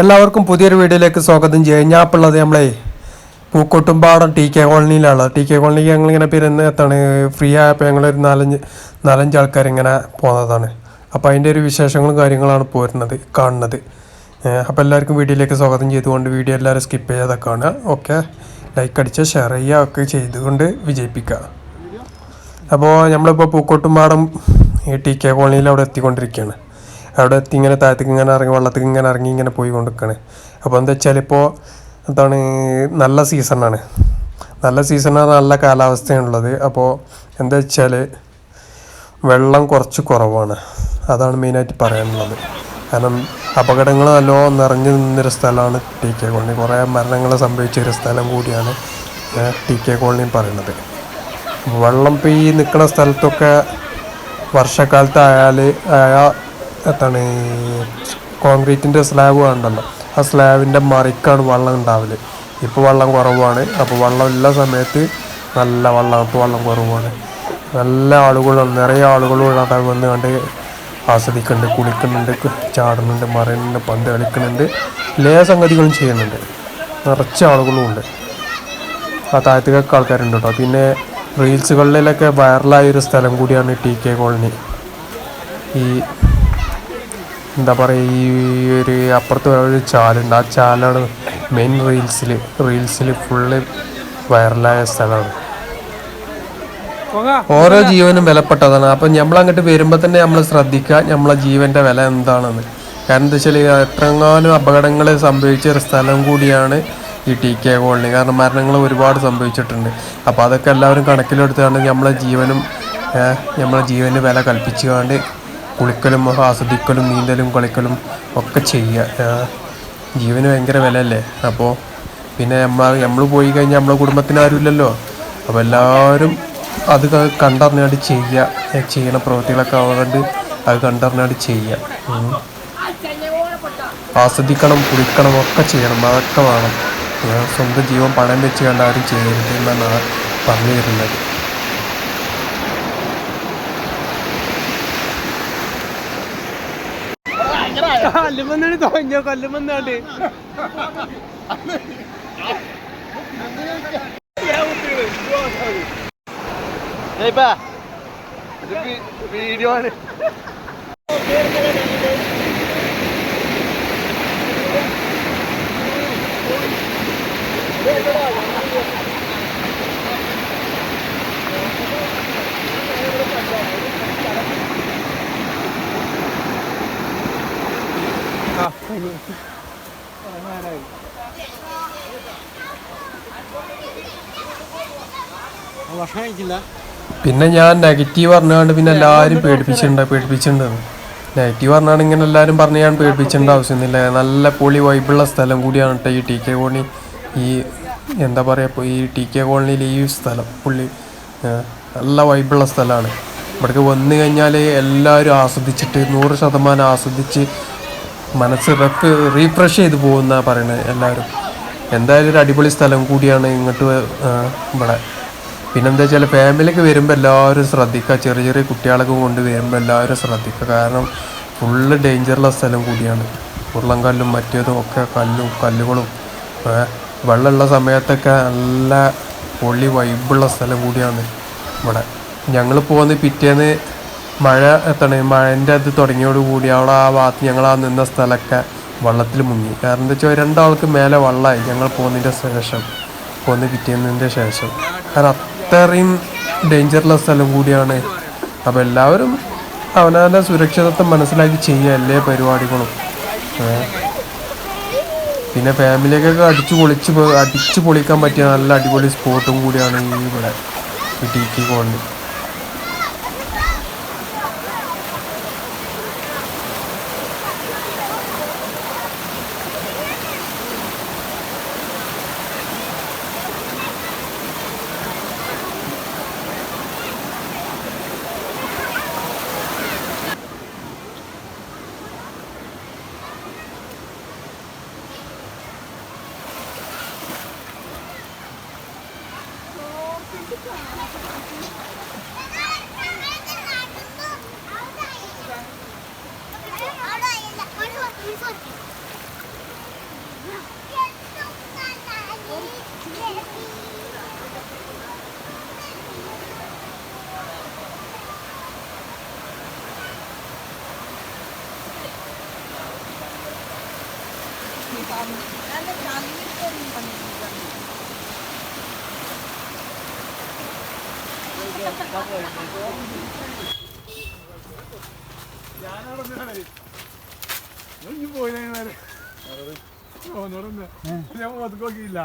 എല്ലാവർക്കും പുതിയൊരു വീഡിയോയിലേക്ക് സ്വാഗതം ചെയ്യാം ഞാൻ ഇപ്പോൾ ഉള്ളത് നമ്മളെ പൂക്കോട്ടുംപാടം ടി കെ കോളനിയിലാണ്. ടി കെ കോളനിക്ക് ഞങ്ങളിങ്ങനെ പിരുന്ന് എത്താണ് ഫ്രീ ആയപ്പോൾ ഞങ്ങളൊരു നാലഞ്ച് നാലഞ്ച് ആൾക്കാർ ഇങ്ങനെ പോകുന്നതാണ് അപ്പോൾ അതിന്റെ ഒരു വിശേഷങ്ങളും കാര്യങ്ങളാണ് പോരുന്നത് കാണുന്നത്. അപ്പോൾ എല്ലാവർക്കും വീഡിയോയിലേക്ക് സ്വാഗതം ചെയ്തുകൊണ്ട് വീഡിയോ എല്ലാവരും സ്കിപ്പ് ചെയ്യാതെ കാണുക ഓക്കെ ലൈക്ക് അടിച്ച് ഷെയർ ചെയ്യുക ഒക്കെ ചെയ്തുകൊണ്ട് വിജയിപ്പിക്കുക. അപ്പോൾ നമ്മളിപ്പോൾ പൂക്കോട്ടുംപാടം ടി കെ കോളനിയിൽ അവിടെ എത്തിക്കൊണ്ടിരിക്കുകയാണ്. അവിടെ എത്തി ഇങ്ങനെ താഴത്തേക്ക് ഇങ്ങനെ ഇറങ്ങി വെള്ളത്തേക്ക് ഇങ്ങനെ ഇറങ്ങി ഇങ്ങനെ പോയി കൊണ്ടിരിക്കുകയാണ് അപ്പോൾ എന്താ വെച്ചാൽ ഇപ്പോൾ എന്താണ് നല്ല സീസണാണ്. നല്ല സീസണാണ് നല്ല കാലാവസ്ഥയാണുള്ളത്. അപ്പോൾ എന്താ വെച്ചാൽ വെള്ളം കുറച്ച് കുറവാണ്. അതാണ് മെയിനായിട്ട് പറയാനുള്ളത്. കാരണം അപകടങ്ങൾ നല്ലോ നിറഞ്ഞു നിന്നൊരു സ്ഥലമാണ് ടി കെ കോളനി കുറേ മരണങ്ങൾ സംഭവിച്ച ഒരു സ്ഥലം കൂടിയാണ് ടി കെ കോളനി പറയുന്നത്. വെള്ളം ഇപ്പോൾ ഈ നിൽക്കുന്ന സ്ഥലത്തൊക്കെ വർഷക്കാലത്തായാൽ ആയ എത്താണ് കോൺക്രീറ്റിന്റെ സ്ലാബ് ഉണ്ടല്ലോ ആ സ്ലാബിന്റെ മറിക്കാണ് വെള്ളം ഉണ്ടാവൽ. ഇപ്പോൾ വെള്ളം കുറവാണ്. അപ്പോൾ വെള്ളം എല്ലാ സമയത്ത് നല്ല വെള്ളം ഇപ്പോൾ വെള്ളം കുറവാണ്. നല്ല ആളുകളും നിറയെ ആളുകളും അവിടെ വന്ന് കണ്ട് ആസ്വദിക്കുന്നുണ്ട് കുളിക്കുന്നുണ്ട് ചാടുന്നുണ്ട് മറിയുന്നുണ്ട് പന്ത് കളിക്കുന്നുണ്ട് എല്ലാ സംഗതികളും ചെയ്യുന്നുണ്ട്. നിറച്ച ആളുകളും ഉണ്ട്. ആ താഴത്തേക്കൊക്കെ ആൾക്കാരുണ്ട് കേട്ടോ. പിന്നെ റീൽസുകളിലൊക്കെ വൈറലായ ഒരു സ്ഥലം കൂടിയാണ് ടി കെ കോളനി. ഈ എന്താ പറയുക ഈ ഒരു അപ്പുറത്ത് ഒരു ചാലുണ്ട് ആ ചാലാണ് മെയിൻ റീൽസിൽ റീൽസിൽ ഫുള്ള് വൈറലായ സ്ഥലമാണ്. ഓരോ ജീവനും വിലപ്പെട്ടതാണ്. അപ്പം നമ്മൾ അങ്ങോട്ട് വരുമ്പോൾ തന്നെ നമ്മൾ ശ്രദ്ധിക്കുക നമ്മളെ ജീവന്റെ വില എന്താണെന്ന്. കാരണം എന്താ വെച്ചാൽ എത്രങ്ങാനും അപകടങ്ങൾ സംഭവിച്ച ഒരു സ്ഥലം കൂടിയാണ് ഈ ടി കെ കോളനി കാരണം മരണങ്ങൾ ഒരുപാട് സംഭവിച്ചിട്ടുണ്ട്. അപ്പോൾ അതൊക്കെ എല്ലാവരും കണക്കിലെടുത്തുകൊണ്ട് നമ്മളെ ജീവനും നമ്മളെ ജീവന് വില കൽപ്പിച്ചുകൊണ്ട് കുളിക്കലും ആസ്വദിക്കലും നീന്തലും കളിക്കലും ഒക്കെ ചെയ്യുക. ജീവന് ഭയങ്കര വിലയല്ലേ? അപ്പോൾ പിന്നെ നമ്മൾ നമ്മൾ പോയി കഴിഞ്ഞാൽ നമ്മളെ കുടുംബത്തിന് ആരുമില്ലല്ലോ? അപ്പോൾ എല്ലാവരും അത് കണ്ടറിഞ്ഞാണ്ട് ചെയ്യുക. ചെയ്യണ പ്രവൃത്തികളൊക്കെ ആവാണ്ട് അത് കണ്ടറിഞ്ഞാണ്ട് ചെയ്യുക. ആസ്വദിക്കണം കുളിക്കണം ഒക്കെ ചെയ്യണം. അതൊക്കെ വേണം. സ്വന്തം ജീവൻ പണം വെച്ച് കണ്ട് ആരും ചെയ്യരുത് എന്നാണ് പറഞ്ഞു തരുന്നത് കല്ലുമന്നാണ് തോന്നിയോ കല്ലുമന്നാണ്ട് വീഡിയോ ആണ്. പിന്നെ ഞാൻ നെഗറ്റീവ് പറഞ്ഞുകൊണ്ട് പിന്നെ എല്ലാവരും പേടിപ്പിച്ചിട്ടുണ്ട് പേടിപ്പിച്ചിട്ടുണ്ട്. നെഗറ്റീവ് പറഞ്ഞാണ് ഇങ്ങനെ എല്ലാവരും പറഞ്ഞ് ഞാൻ പേടിപ്പിച്ചേണ്ട ആവശ്യമൊന്നുമില്ല. നല്ല പൊളി വൈബുള്ള സ്ഥലം കൂടിയാണ് കേട്ടോ ഈ ടി കെ കോളനി ഈ എന്താ പറയുക ഈ ടി കെ കോളനിയിൽ ഈ സ്ഥലം പുള്ളി നല്ല വൈബുള്ള സ്ഥലമാണ് ഇവിടേക്ക് വന്നു കഴിഞ്ഞാൽ എല്ലാവരും ആസ്വദിച്ചിട്ട് നൂറ് ശതമാനം ആസ്വദിച്ച് മനസ്സ് റെഫ് റീഫ്രഷ് ചെയ്ത് പോകുന്ന പറയണത് എല്ലാവരും. എന്തായാലും ഒരു അടിപൊളി സ്ഥലം കൂടിയാണ് ഇങ്ങോട്ട് ഇവിടെ. പിന്നെന്താ വെച്ചാൽ ഫാമിലിക്ക് വരുമ്പോൾ എല്ലാവരും ശ്രദ്ധിക്കുക. ചെറിയ ചെറിയ കുട്ടികളൊക്കെ കൊണ്ട് വരുമ്പോൾ എല്ലാവരും ശ്രദ്ധിക്കുക. കാരണം ഫുള്ള് ഡേഞ്ചറുള്ള സ്ഥലം കൂടിയാണ്. ഉരുളൻകല്ലും മറ്റേതും ഒക്കെ കല്ലും കല്ലുകളും വെള്ളമുള്ള സമയത്തൊക്കെ നല്ല പൊള്ളി വൈബുള്ള സ്ഥലം കൂടിയാണ് ഇവിടെ. ഞങ്ങൾ പോകുന്ന പിറ്റേന്ന് മഴ എത്തണ മഴന്റെ അത് തുടങ്ങിയോടുകൂടി അവിടെ ആ ഭാഗത്ത് ഞങ്ങൾ ആ നിന്ന സ്ഥലമൊക്കെ വള്ളത്തിൽ മുങ്ങി. കാരണം എന്താ വെച്ചാൽ രണ്ടാൾക്ക് മേലെ വള്ളമായി ഞങ്ങൾ പോകുന്നതിന്റെ ശേഷം പോകുന്ന പിറ്റേന്നതിന്റെ ശേഷം. കാരണം അത്രയും ഡേഞ്ചറുള്ള സ്ഥലം കൂടിയാണ്. അപ്പോൾ എല്ലാവരും അവനവന്റെ സുരക്ഷിതത്വം മനസ്സിലാക്കി ചെയ്യുക എല്ലാ പരിപാടികളും. പിന്നെ ഫാമിലിയൊക്കെ അടിച്ചു പൊളിച്ച് അടിച്ച് പൊളിക്കാൻ പറ്റിയ നല്ല അടിപൊളി സ്പോട്ടും കൂടിയാണ് ഈ ഇവിടെ ടി കോളനി. Ano, kami ito rin kami. ഞാനവിടെ പോയില്ല ഞാൻ ഒന്നുകൂടെ ഞാൻ ഒതുക്കോക്കിയില്ല